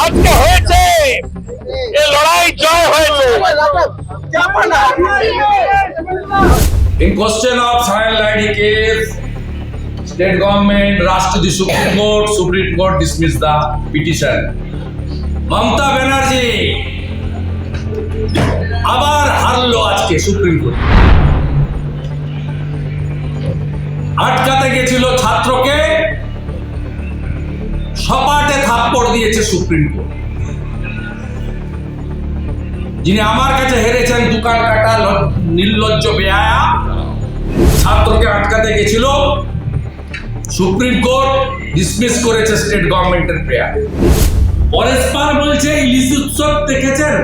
আজকে হয়েছে। এই লড়াই জয় হয়েছে। In question of Sayan Lahiri case state government রাষ্ট্রপতি supreme court supreme court dismiss the petition Mamata Banerjee আবার হারলো আজকে সুপ্রিম কোর্ট আটকাতে গেছিল ছাত্রকে সুপ্রিম কোর্ট। যিনি আমার কাছে হেরেছেন, দোকান কাটা নির্লজ্জ বেয়ায়া ছাত্রকে আটকাতে গেছিল, সুপ্রিম কোর্ট ডিসমিস করেছে স্টেট গভর্নমেন্টের প্রেয়ার পরেশ পাল বলছে, ইলিশ উৎসব দেখেছেন?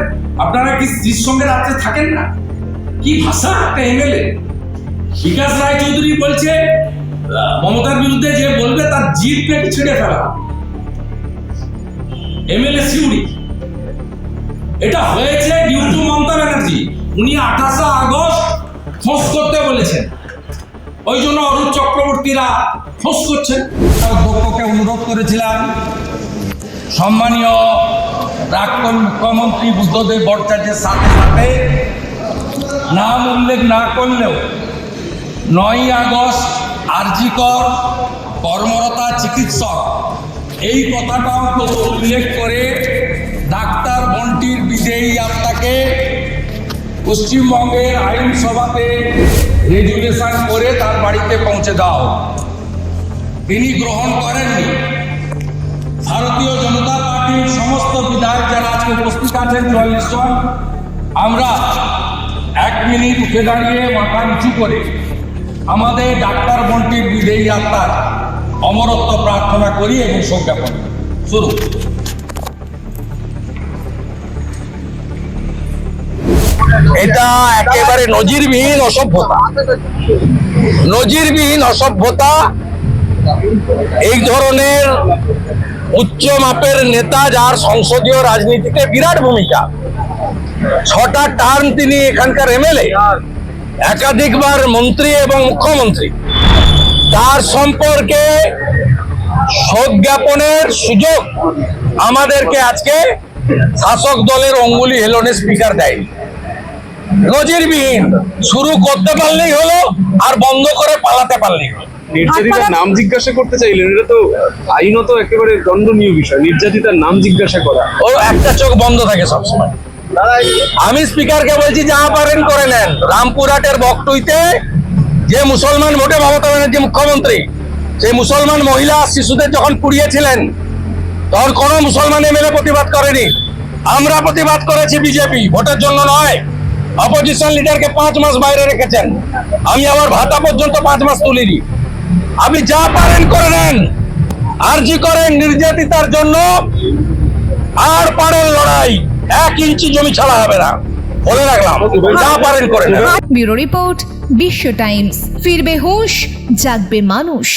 আপনারা কি স্ত্রীর সঙ্গে রাত্রে থাকেন না? কি ভাষা? একটা এমএলএ বিকাশ রায় চৌধুরী বলছে মমতার বিরুদ্ধে যে বলবে, তার জিপ পেটে ছেড়ে ফেলা এমএলএ সিউড়ি এটা হয়েছে ডিউ টু মমতা ব্যানার্জি। উনি আঠাশে আগস্ট ফোঁস করতে বলেছেন। ওই জন্য অরূপ চক্রবর্তীরা ফোঁস করছেন। অধ্যক্ষকে অনুরোধ করেছিলাম। সম্মানীয় প্রাক্তন মুখ্যমন্ত্রী বুদ্ধদেব ভট্টাচার্যের সাথে সাথে নাম উল্লেখ না করলেও নয় আগস্ট আরজিকর কর্মরতা চিকিৎসক এই কথাটাও তো উল্লেখ করে ডাক্তার বন্টির বিজয়ী আত্মাকে পশ্চিমবঙ্গের আইনসভাতে রেজুলেশন করে তার বাড়িতে পৌঁছে দাও। তিনি গ্রহণ করেননি। ভারতীয় জনতা পার্টির সমস্ত বিধায়ক যারা আজকে উপস্থিত আছেন চুয়াল্লিশ জন আমরা এক মিনিট উঠে দাঁড়িয়ে মাথা নিচু করে আমাদের ডাক্তার বন্টির বিজয়ী আত্মার অমরত্ব প্রার্থনা করি এবং সংজ্ঞাপন। শুরু। এটা একেবারে নজিরবিহীন অসভ্যতা। নজিরবিহীন অসভ্যতা। এই ধরনের উচ্চ মাপের নেতা যার সংসদীয় রাজনীতিতে বিরাট ভূমিকা। ছটা টার্ম তিনি এখানকার এমএলএ একাধিকবার মন্ত্রী এবং মুখ্যমন্ত্রী। তার সম্পর্কে শোক জ্ঞাপনের সুযোগ আমাদেরকে আজকে শাসক দলের অঙ্গুলি হেলনে স্পিকার দেয়। নজিরবিহীন শুরু করতে পারলেই হলো আর বন্ধ করে পালাতে পারলেই হলো। নির্যাতিতার নাম জিজ্ঞাসা করতে চাইলেন এটা তো আইনত একেবারে দণ্ডনীয় বিষয় নির্যাতিতার নাম জিজ্ঞাসা করা। ও একটা চোখ বন্ধ থাকে সবসময়। আমি স্পিকারকে বলছি যা পারেন করে নেন। রামপুরহাটের বকটুইতে যে মুসলমান ভোটে মমতা ব্যানার্জি মুখ্যমন্ত্রী, সেই মুসলমান মহিলা শিশুদের যখন পুড়িয়েছিলেন, তখন কোনো মুসলমান এমএলএ প্রতিবাদ করেনি। আমরা প্রতিবাদ করেছি বিজেপি, ভোটের জন্য নয়। অপোজিশন লিডারকে পাঁচ মাস বাইরে রেখেছেন। আমি আমার ভাতা পর্যন্ত পাঁচ মাস তুলিনি। আপনি যা পারেন করে নেন। আরজি করেন নির্যাতিতার জন্য। আর পারেন লড়াই। এক ইঞ্চি জমি ছাড়া হবে না। বলে রাখলাম যা পারেন করেন ব্যুরো রিপোর্ট বিশ্ব টাইমস। ফিরবে হুঁশ জাগবে মানুষ।